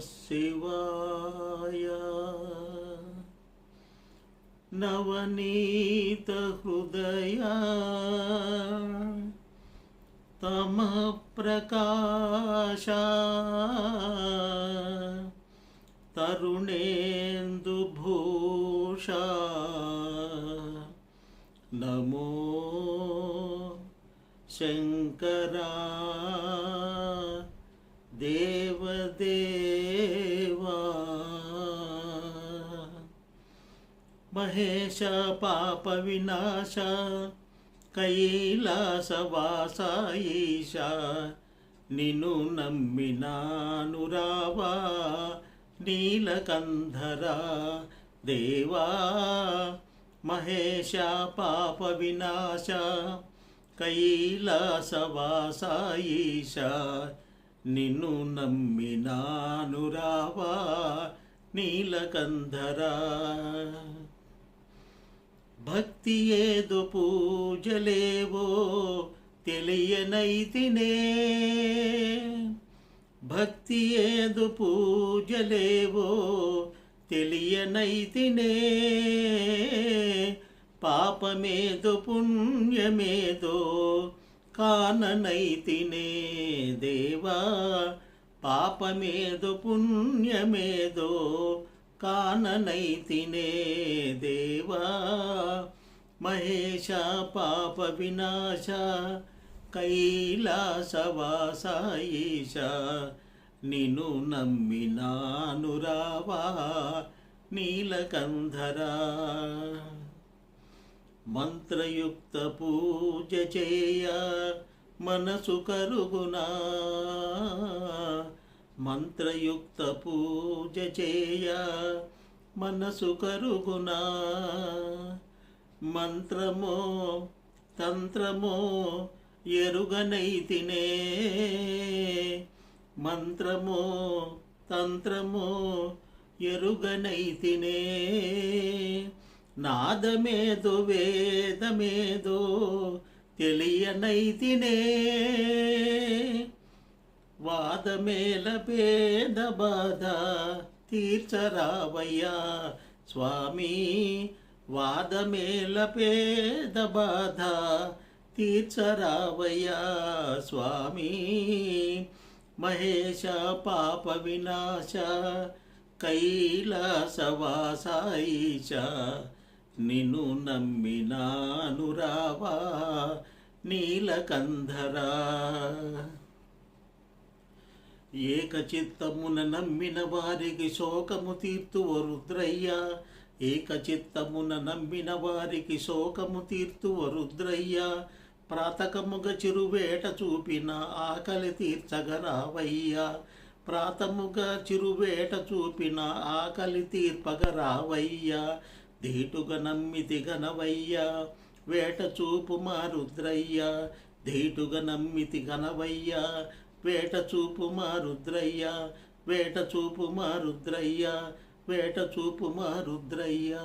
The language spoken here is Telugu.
శివాయ. నవనీత హృదయ తమ ప్రకాశ తరుణేందుభూష నమో శంకరా. దేవదేవా మహేశ పాప వినాశ కైలాసవాస ఈశ. నిన్ను నమ్మినాను రావా నీలకంధరా దేవా. మహేశ పాప వినాశ కైలాసవాస ఈశ. నిన్ను నమ్మినాను రావా నీలకంధరా. భక్తి ఏదో పూజలేవో తెలియనైతినే. భక్తి ఏదో పూజలేవో తెలియనైతినే. పాపమేదో పుణ్యమేదో కాననైతినే దేవా పాపమేదో పుణ్యమేదో కాననైతినే దేవా. మహేష పాప వినాశ కైలాసవాస ఈశ నిన్ను నమ్మినాను నీలకంధరా. మంత్రయుక్త పూజ చేయ మనసు కరుగునా. మంత్రయుక్త పూజ చేయ మనసు కరుగునా. మంత్రమో తంత్రమో ఎరుగనైతినే మంత్రమో తంత్రమో ఎరుగనైతినే నాదమేదో వేదమేదో తెలియనైతినే. వాదమేల పేద బాధ తీర్చరావయ్యా స్వామి. వాదమేల పేద బాధ తీర్చరావయ్యా స్వామి. మహేష పాప వినాశ కైలాసవాస నిన్ను నమ్మినాను రావా నీలకంధరా. ఏకచిత్తమున నమ్మిన వారికి శోకము తీర్తువ రుద్రయ్య. ఏకచిత్తమున నమ్మిన వారికి శోకము తీర్తువ రుద్రయ్య. ప్రాతకముగ చిరువేట చూపిన ఆకలి తీర్చగరావయ్యా. ప్రాతముగ చిరువేట చూపిన ఆకలి తీర్పగరావయ్యా. ధీటుగా నమ్మితి గనవయ్యా వేట చూపు మా రుద్రయ్య. ధీటుగా నమ్మితి గనవయ్యా వేట చూపు మా రుద్రయ్య. వేట చూపు మా రుద్రయ్య వేట చూపు మా రుద్రయ్య.